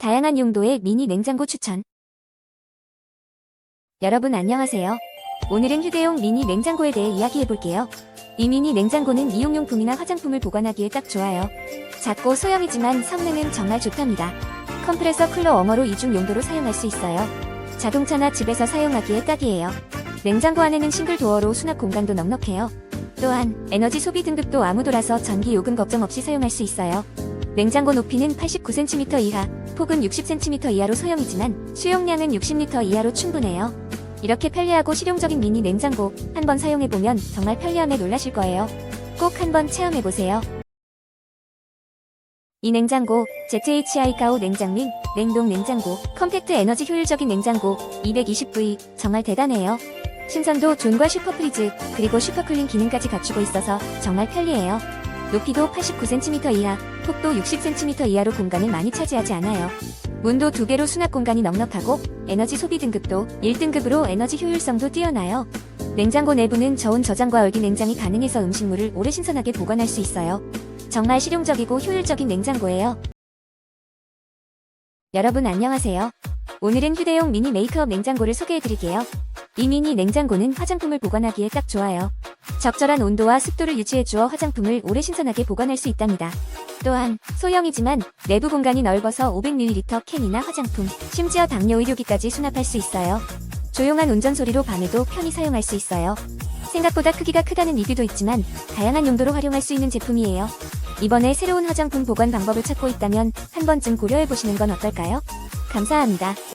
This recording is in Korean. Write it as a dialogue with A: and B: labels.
A: 다양한 용도의 미니 냉장고 추천. 여러분 안녕하세요. 오늘은 휴대용 미니 냉장고에 대해 이야기해 볼게요. 이 미니 냉장고는 미용용품이나 화장품을 보관하기에 딱 좋아요. 작고 소형이지만 성능은 정말 좋답니다. 컴프레서 쿨러 워머로 이중 용도로 사용할 수 있어요. 자동차나 집에서 사용하기에 딱이에요. 냉장고 안에는 싱글 도어로 수납 공간도 넉넉해요. 또한 에너지 소비 등급도 아무도라서 전기 요금 걱정 없이 사용할 수 있어요. 냉장고 높이는 89cm 이하, 폭은 60cm 이하로 소형이지만 수용량은 60L 이하로 충분해요. 이렇게 편리하고 실용적인 미니 냉장고 한번 사용해보면 정말 편리함에 놀라실 거예요. 꼭 한번 체험해보세요. 이 냉장고 ZHI 가오 냉장민 냉동 냉장고 컴팩트 에너지 효율적인 냉장고 220V 정말 대단해요. 신선도 존과 슈퍼프리즈 그리고 슈퍼쿨링 기능까지 갖추고 있어서 정말 편리해요. 높이도 89cm 이하, 폭도 60cm 이하로 공간을 많이 차지하지 않아요. 문도 두 개로 수납 공간이 넉넉하고 에너지 소비 등급도 1등급으로 에너지 효율성도 뛰어나요. 냉장고 내부는 저온 저장과 얼기 냉장이 가능해서 음식물을 오래 신선하게 보관할 수 있어요. 정말 실용적이고 효율적인 냉장고예요. 여러분 안녕하세요. 오늘은 휴대용 미니 메이크업 냉장고를 소개해드릴게요. 이 미니 냉장고는 화장품을 보관하기에 딱 좋아요. 적절한 온도와 습도를 유지해주어 화장품을 오래 신선하게 보관할 수 있답니다. 또한 소형이지만 내부 공간이 넓어서 500ml 캔이나 화장품, 심지어 당뇨 의료기까지 수납할 수 있어요. 조용한 운전 소리로 밤에도 편히 사용할 수 있어요. 생각보다 크기가 크다는 리뷰도 있지만 다양한 용도로 활용할 수 있는 제품이에요. 이번에 새로운 화장품 보관 방법을 찾고 있다면 한 번쯤 고려해 보시는 건 어떨까요? 감사합니다.